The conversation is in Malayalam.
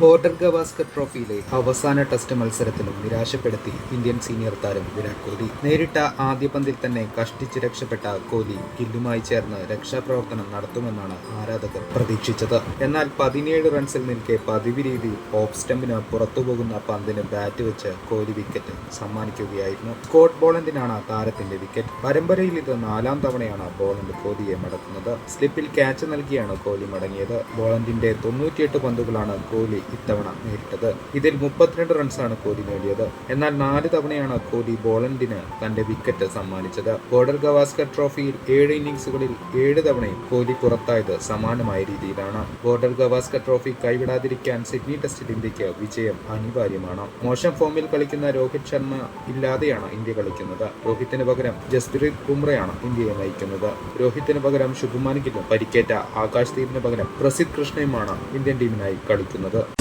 ബോർഡർ ഗവാസ്കർ ട്രോഫിയിലെ അവസാന ടെസ്റ്റ് മത്സരത്തിലും നിരാശപ്പെടുത്തി ഇന്ത്യൻ സീനിയർ താരം വിരാട് കോഹ്ലി. നേരിട്ട ആദ്യ പന്തിൽ തന്നെ കഷ്ടിച്ച് രക്ഷപ്പെട്ട കോഹ്ലി ഗില്ലുമായി ചേർന്ന് രക്ഷാപ്രവർത്തനം നടത്തുമെന്നാണ് ആരാധകർ പ്രതീക്ഷിച്ചത്. എന്നാൽ പതിനേഴ് റൺസിൽ നിൽക്കെ പതിവ് രീതിയിൽ ഓഫ് സ്റ്റമ്പിന് പുറത്തുപോകുന്ന പന്തിന് ബാറ്റ് വെച്ച് കോഹ്ലി വിക്കറ്റ് സമ്മാനിക്കുകയായിരുന്നു. സ്കോട്ട് ബോളണ്ടിനാണ് താരത്തിന്റെ വിക്കറ്റ്. പരമ്പരയിൽ ഇത് നാലാം തവണയാണ് ബോളണ്ട് കോഹ്ലിയെ മടക്കുന്നത്. സ്ലിപ്പിൽ ക്യാച്ച് നൽകിയാണ് കോഹ്ലി മടങ്ങിയത്. ബോളണ്ടിന്റെ തൊണ്ണൂറ്റിയെട്ട് പന്തുകളാണ് കോഹ്ലി ഇത്തവണ നേരിട്ടത്. ഇതിൽ മുപ്പത്തിരണ്ട് റൺസാണ് കോഹ്ലി നേടിയത്. എന്നാൽ നാല് തവണയാണ് കോഹ്ലി ബോളണ്ടിന് തന്റെ വിക്കറ്റ് സമ്മാനിച്ചത്. ബോർഡർ ഗവാസ്കർ ട്രോഫിയിൽ ഏഴ് ഇന്നിംഗ്സുകളിൽ ഏഴ് തവണയും കോഹ്ലി പുറത്തായത് സമാനമായ രീതിയിലാണ്. ബോർഡർ ഗവാസ്കർ ട്രോഫി കൈവിടാതിരിക്കാൻ സിഡ്നി ടെസ്റ്റിൽ ഇന്ത്യയ്ക്ക് വിജയം അനിവാര്യമാണ്. മോശം ഫോമിൽ കളിക്കുന്ന രോഹിത് ശർമ്മ ഇല്ലാതെയാണ് ഇന്ത്യ കളിക്കുന്നത്. രോഹിത്തിന് പകരം ജസ്പ്രീത് ബുംറയാണ് ഇന്ത്യയെ നയിക്കുന്നത്. രോഹിത്തിന് പകരം ശുഭ്മാൻ ഗില്ലും പരിക്കേറ്റ ആകാശ് ദീപിന് പകരം പ്രസിദ്ധ് കൃഷ്ണയുമാണ് ഇന്ത്യൻ ടീമിനായി കളിക്കുന്നത്.